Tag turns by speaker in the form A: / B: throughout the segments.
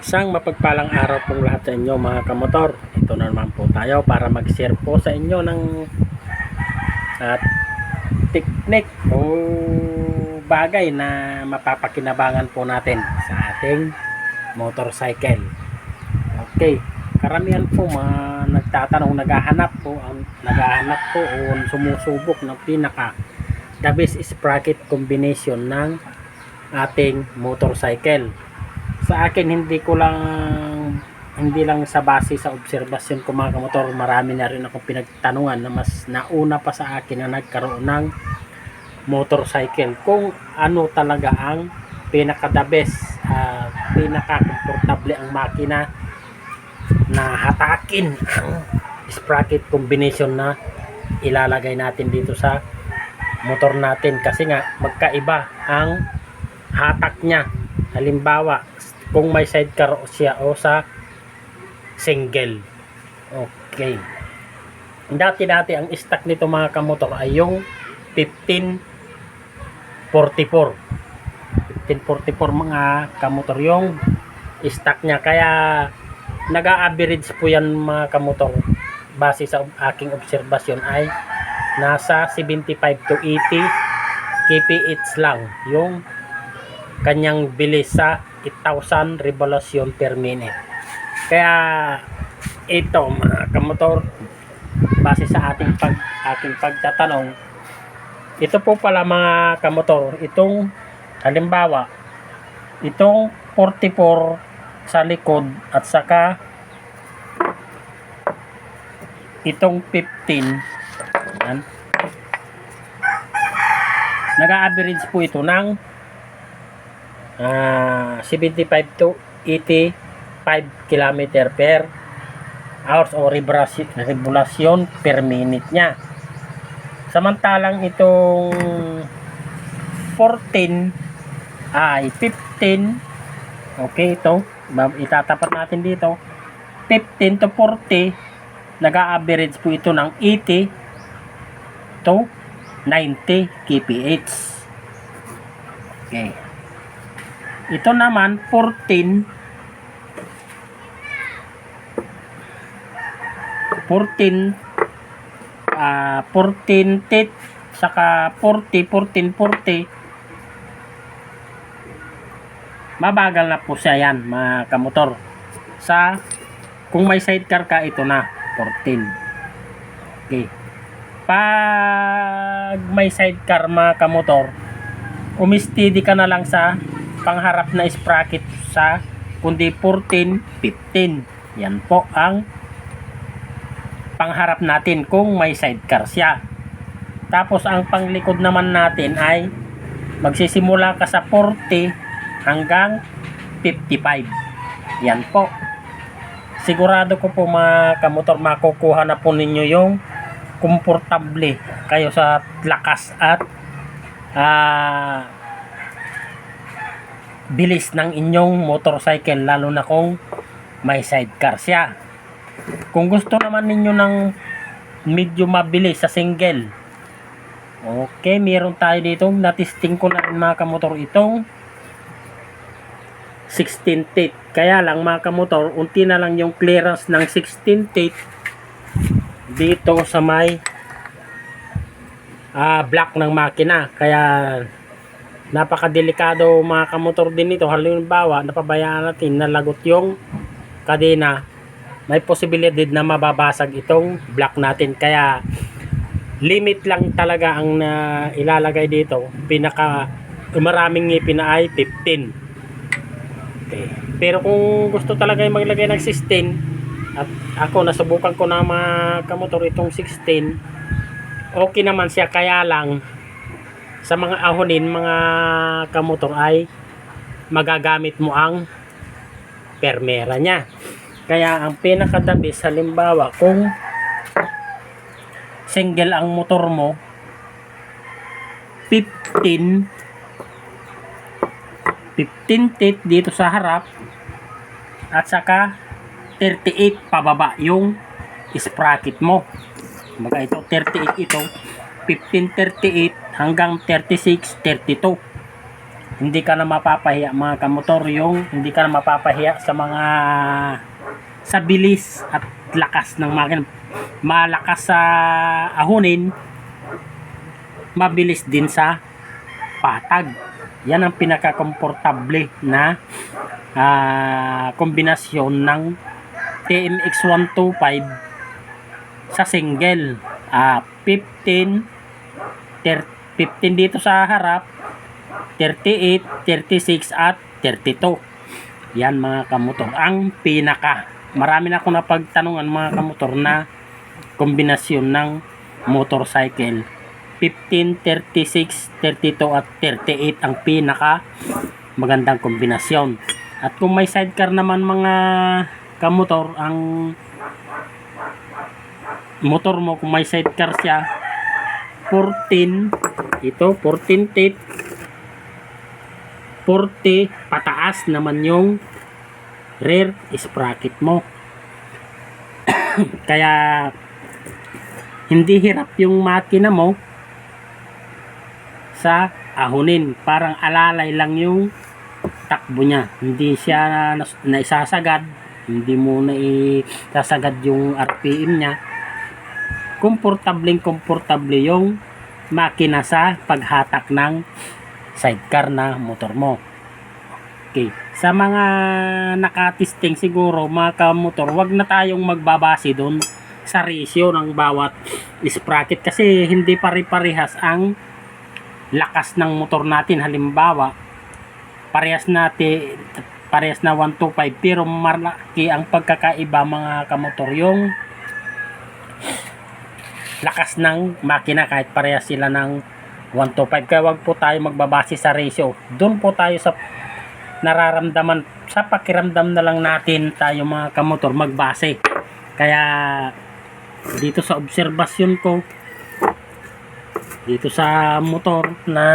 A: Isang mapagpalang araw pong lahat sa inyo mga kamotor. Ito na naman po tayo para mag-share po sa inyo ng at technique o bagay na mapapakinabangan po natin sa ating motorcycle. Okay. Karamihan po mga nagtatanong, naghahanap po, ang naghahanap po o sumusubok ng pinaka the best sprocket combination ng ating motorcycle sa akin hindi ko lang hindi lang sa base sa obserbasyon ko mga kamotor marami na rin akong pinagtanungan na mas nauna pa sa akin na nagkaroon ng motorcycle. Kung ano talaga ang pinaka the best uh, pinaka komportable ang makina na hatakin ang sprocket combination na ilalagay natin dito sa motor natin. Kasi nga magkaiba ang hatak niya. Halimbawa kung may sidecar siya o sa single. Okay. Dati-dati ang stock nito mga kamotor ay yung 1544. 1544 mga kamotor yung stock niya. Kaya nag-average po yan mga kamotor base sa aking obserbasyon ay nasa 75 to 80 kph lang yung kanyang bilis sa 8,000 revolution per minute. Kaya ito mga kamotor base sa ating pag ating pagtatanong ito po pala mga kamotor itong halimbawa itong 44 sa likod at saka itong 15 yan nag-average po ito ng ah 75 to 85 km per hours o revolution per minute niya. Samantalang itong 14 ay 15 okay ito itatapat natin dito. 15 to 40 nag-average po ito ng 80 to 90 kph. Okay ito naman 14 14 ah 14 tit saka 40 14 40 mabagal na po siya yan mga kamotor. Sa kung may sidecar ka ito na 14 okay. Pag may sidecar mga kamotor umistidi ka na lang sa pangharap na sprocket sa kundi 14, 15 yan po ang pangharap natin kung may sidecar siya. Tapos ang panglikod naman natin ay magsisimula ka sa 40 hanggang 55 yan po. Sigurado ko po mga kamotor makukuha na po ninyo yung komportable kayo sa lakas at ah bilis ng inyong motorcycle lalo na kung may sidecar siya. Kung gusto naman ninyo ng medyo mabilis sa single. Okay, meron tayo dito. Natisting ko na rin mga kamotor itong 16 teeth. Kaya lang mga kamotor, unti na lang yung clearance ng 16 teeth dito sa may ah, block ng makina. Kaya napakadelikado mga kamotor din ito. Halimbawa napabayaan natin na lagot yung kadena. May posibilidad na mababasag itong block natin. Kaya limit lang talaga ang na ilalagay dito. Pinaka maraming ngipin na ay 15 okay. pero kung gusto talaga yung maglagay ng 16 at ako nasubukan ko na mga kamotor itong 16 okay naman siya. Kaya lang sa mga ahonin mga kamotor ay magagamit mo ang permera niya. Kaya ang pinakadabis halimbawa kung single ang motor mo 15 15 teeth dito sa harap at saka 38 pababa yung sprocket mo. Kumbaga ito 38 ito 1538 hanggang 36, 32. hindi ka na mapapahiya mga kamotor yung hindi ka na mapapahiya sa mga sa bilis at lakas ng makina. Malakas sa ahunin mabilis din sa patag. Yan ang pinaka-komportable na ah, kombinasyon ng TMX 125 sa single ah 15 ter- 15 dito sa harap 38, 36 at 32 yan mga kamotor. Ang pinaka marami na akong napagtanungan mga kamotor na kombinasyon ng motorcycle. 15, 36, 32 at 38 ang pinaka magandang kombinasyon. At kung may sidecar naman mga kamotor ang motor mo kung may sidecar siya 14 ito 14 tape. 40 pataas naman yung rear sprocket mo. Kaya hindi hirap yung makina mo sa ahunin. Parang alalay lang yung takbo niya. Hindi siya naisasagad. Hindi mo na isasagad yung RPM niya. Komportableng komportable yung makina sa paghatak ng sidecar na motor mo. Okay. Sa mga nakatisting siguro mga kamotor, wag na tayong magbabase doon sa ratio ng bawat sprocket kasi hindi pare-parehas ang lakas ng motor natin. Halimbawa, parehas natin parehas na 125 pero malaki ang pagkakaiba mga kamotor yung lakas ng makina kahit parehas sila ng 125 kaya wag po tayo magbabase sa ratio. Doon po tayo sa nararamdaman sa pakiramdam na lang natin tayo mga kamotor magbase. Kaya dito sa obserbasyon ko dito sa motor na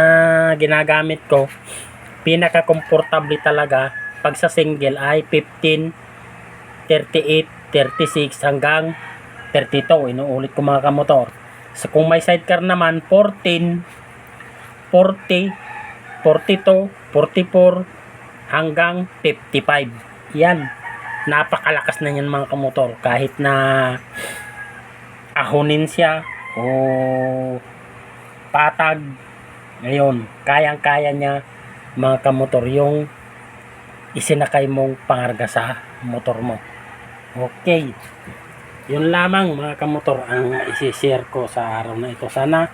A: ginagamit ko pinaka komportable talaga pag sa single ay 15 38 36 hanggang 32 inuulit ko mga kamotor. So kung may sidecar naman 14 40 42 44 hanggang 55 yan. Napakalakas na yan mga kamotor. Kahit na ahunin siya o patag ngayon kayang kaya niya mga kamotor yung isinakay mong pangarga sa motor mo. Okay yun lamang mga kamotor ang isi-share ko sa araw na ito sana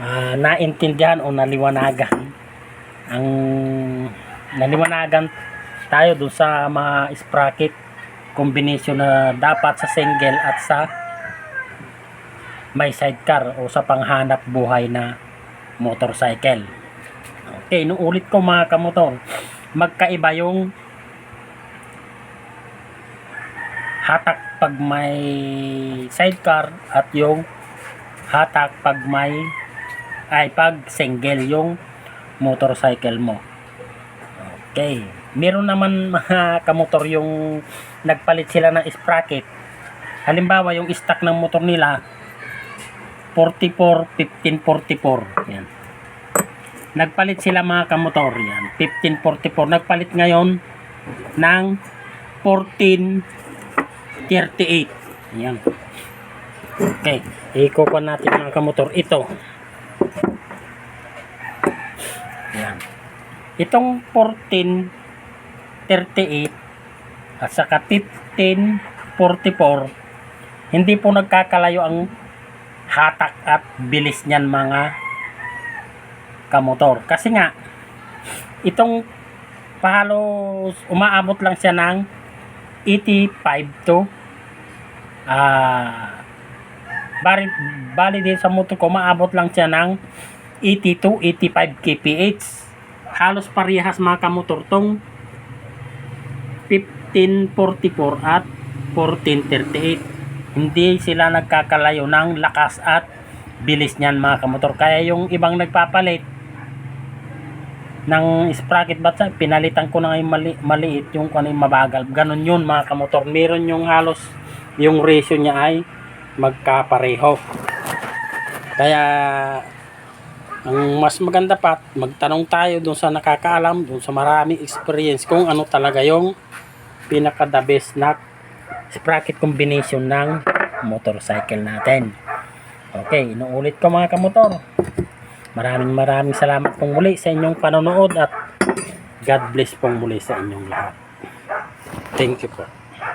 A: ah, naintindihan o naliwanagan ang naliwanagan tayo dun sa mga sprocket combination na dapat sa single at sa may sidecar o sa panghanap buhay na motorcycle. Okay, nung ulit ko mga kamotor, magkaiba yung hatak pag may sidecar at yung hatak pag may ay pag single yung motorcycle mo. Okay. Meron naman mga kamotor yung nagpalit sila ng sprocket. Halimbawa yung stock ng motor nila 44 1544 yan. Nagpalit sila mga kamotor yan 1544 nagpalit ngayon ng 1438 yan. Okay, ikukuha natin mga kamotor ito. Yan. Itong 1438 at saka 1544 hindi po nagkakalayo ang hatak at bilis niyan mga kamotor. Kasi nga itong pahalos umaabot lang siya ng 85 to ah bali, bali din sa motor ko maabot lang siya ng 82, 85 kph. Halos parehas mga kamotor tong 1544 at 1438. Hindi sila nagkakalayo ng lakas at bilis niyan mga kamotor. Kaya yung ibang nagpapalit ng sprocket batsa, pinalitan ko na ngayon mali, maliit yung ano yung mabagal. Ganon yun mga kamotor. Meron yung halos yung ratio niya ay magkapareho. Kaya ang mas maganda pa, magtanong tayo doon sa nakakaalam, doon sa maraming experience kung ano talaga yung pinaka the best na sprocket combination ng motorcycle natin. Okay, inuulit ko mga kamotor. Maraming maraming salamat pong muli sa inyong panonood at God bless pong muli sa inyong lahat. Thank you po.